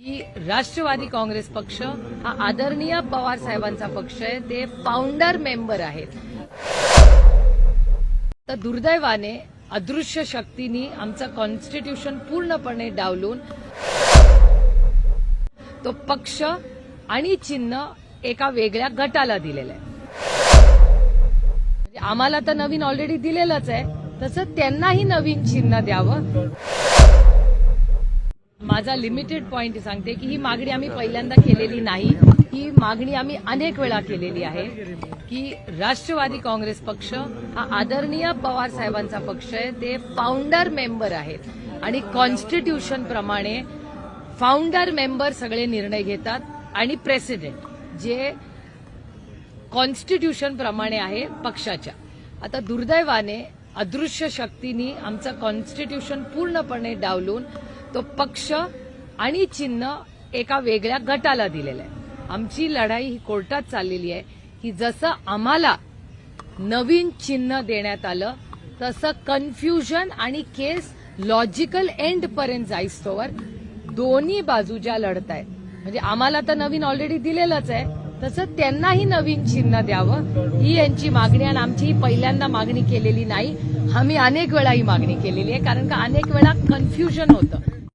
की राष्ट्रवादी काँग्रेस पक्ष हा आदरणीय पवार साहेबांचा पक्ष आहे. ते फाउंडर मेंबर आहेत. तर दुर्दैवाने अदृश्य शक्तीनी आमचं कॉन्स्टिट्यूशन पूर्णपणे डावलून तो पक्ष आणि चिन्ह एका वेगळ्या गटाला दिलेलं आहे. म्हणजे आम्हाला तर नवीन ऑलरेडी दिलेलंच आहे. तसं त्यांनाही नवीन चिन्ह द्यावं. माझा लिमिटेड पॉईंट सांगते की ही मागणी आम्ही पहिल्यांदा केलेली नाही. ही मागणी आम्ही अनेक वेळा केलेली आहे की राष्ट्रवादी काँग्रेस पक्ष हा आदरणीय पवार साहेबांचा पक्ष आहे. ते फाउंडर मेंबर आहेत. आणि कॉन्स्टिट्यूशन प्रमाणे फाउंडर मेंबर सगळे निर्णय घेतात आणि प्रेसिडेंट जे कॉन्स्टिट्यूशन प्रमाणे आहे पक्षाच्या. आता दुर्दैवाने अदृश्य शक्तीनी आमचं कॉन्स्टिट्यूशन पूर्णपणे डावलून तो पक्ष आणि चिन्ह एका वेगळ्या गटाला दिलेलं आहे. आमची लढाई ही कोर्टात चाललेली आहे. की जसं आम्हाला नवीन चिन्ह देण्यात आलं तसं कन्फ्युजन आणि केस लॉजिकल एंड पर्यंत जाईस्तोवर दोन्ही बाजू ज्या लढत आहेत म्हणजे आम्हाला तर नवीन ऑलरेडी दिलेलंच आहे तसं त्यांनाही नवीन चिन्ह द्यावं. ही यांची मागणी आणि आमची पहिल्यांदा मागणी केलेली नाही. आम्ही अनेक वेळा ही मागणी केलेली आहे कारण का अनेक वेळा कन्फ्युजन होतं.